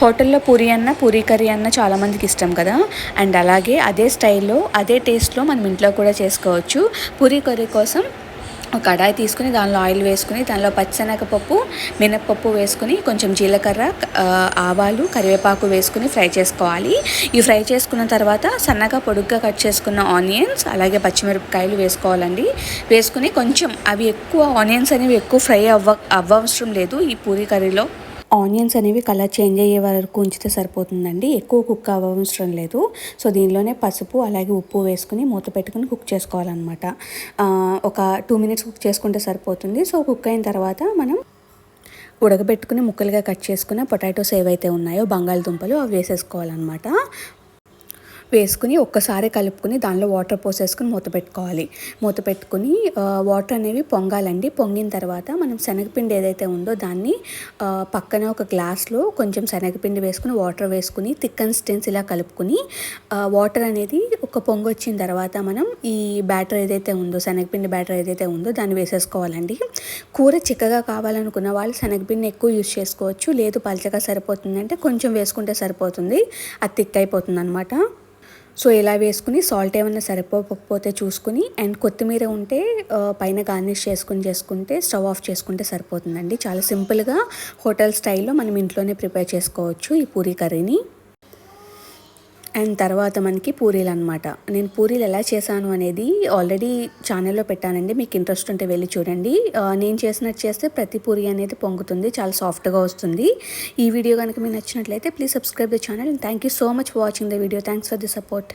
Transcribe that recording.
హోటల్లో పూరి అన్న పూరి కర్రీ అన్న చాలామందికి ఇష్టం కదా. అండ్ అలాగే అదే స్టైల్లో అదే టేస్ట్లో మనం ఇంట్లో కూడా చేసుకోవచ్చు. పూరి కర్రీ కోసం ఒక కడాయి తీసుకుని దానిలో ఆయిల్ వేసుకుని దానిలో పచ్చిశనగపప్పు మినప్పప్పు వేసుకుని కొంచెం జీలకర్ర ఆవాలు కరివేపాకు వేసుకుని ఫ్రై చేసుకోవాలి. ఈ ఫ్రై చేసుకున్న తర్వాత సన్నగా పొడుగ్గా కట్ చేసుకున్న ఆనియన్స్ అలాగే పచ్చిమిరపకాయలు వేసుకోవాలండి. వేసుకుని కొంచెం అవి ఎక్కువ ఆనియన్స్ అనేవి ఎక్కువ ఫ్రై అవ్వ అవ్వవసరం లేదు ఈ పూరి కర్రీలో. ఆనియన్స్ అనేవి కలర్ చేంజ్ అయ్యే వరకు ఉంచితే సరిపోతుందండి. ఎక్కువ కుక్ అవ్వవసరం లేదు. సో దీనిలోనే పసుపు అలాగే ఉప్పు వేసుకుని మూత పెట్టుకుని కుక్ చేసుకోవాలన్నమాట. ఒక టూ మినిట్స్ కుక్ చేసుకుంటే సరిపోతుంది. సో కుక్ అయిన తర్వాత మనం ఉడకబెట్టుకుని ముక్కలుగా కట్ చేసుకున్న పొటాటోస్ ఏవైతే ఉన్నాయో బంగాళదుంపలు అవి వేసేసుకోవాలన్నమాట. వేసుకుని ఒక్కసారి కలుపుకుని దానిలో వాటర్ పోసేసుకుని మూత పెట్టుకోవాలి. మూత పెట్టుకుని వాటర్ అనేవి పొంగాలండి. పొంగిన తర్వాత మనం శనగపిండి ఏదైతే ఉందో దాన్ని పక్కన ఒక గ్లాస్లో కొంచెం శనగపిండి వేసుకుని వాటర్ వేసుకుని థిక్ కన్సిస్టెన్సీలా కలుపుకుని వాటర్ అనేది ఒక పొంగు వచ్చిన తర్వాత మనం ఈ బ్యాటర్ ఏదైతే ఉందో శనగపిండి బ్యాటర్ ఏదైతే ఉందో దాన్ని వేసేసుకోవాలండి. కూర చిక్కగా కావాలనుకున్న వాళ్ళు శనగపిండి ఎక్కువ యూజ్ చేసుకోవచ్చు. లేదు పలచగా సరిపోతుందంటే కొంచెం వేసుకుంటే సరిపోతుంది. అది థిక్ అయిపోతుంది అనమాట సో ఇలా వేసుకుని సాల్ట్ ఏమైనా సరిపోకపోతే చూసుకుని అండ్ కొత్తిమీర ఉంటే పైన గార్నిష్ చేసుకుని చేసుకుంటే స్టవ్ ఆఫ్ చేసుకుంటే సరిపోతుందండి. చాలా సింపుల్గా హోటల్ స్టైల్లో మనం ఇంట్లోనే ప్రిపేర్ చేసుకోవచ్చు ఈ పూరీ కర్రీని. అండ్ తర్వాత మనకి పూరీలు అనమాట నేను పూరీలు ఎలా చేశాను అనేది ఆల్రెడీ ఛానల్లో పెట్టానండి. మీకు ఇంట్రెస్ట్ ఉంటే వెళ్ళి చూడండి. నేను చేసినట్టు చేస్తే ప్రతి పూరి అనేది పొంగుతుంది. చాలా సాఫ్ట్గా వస్తుంది. ఈ వీడియో కనుక మీకు నచ్చినట్లయితే please subscribe the channel and thank you so much for watching the video. Thanks for the support.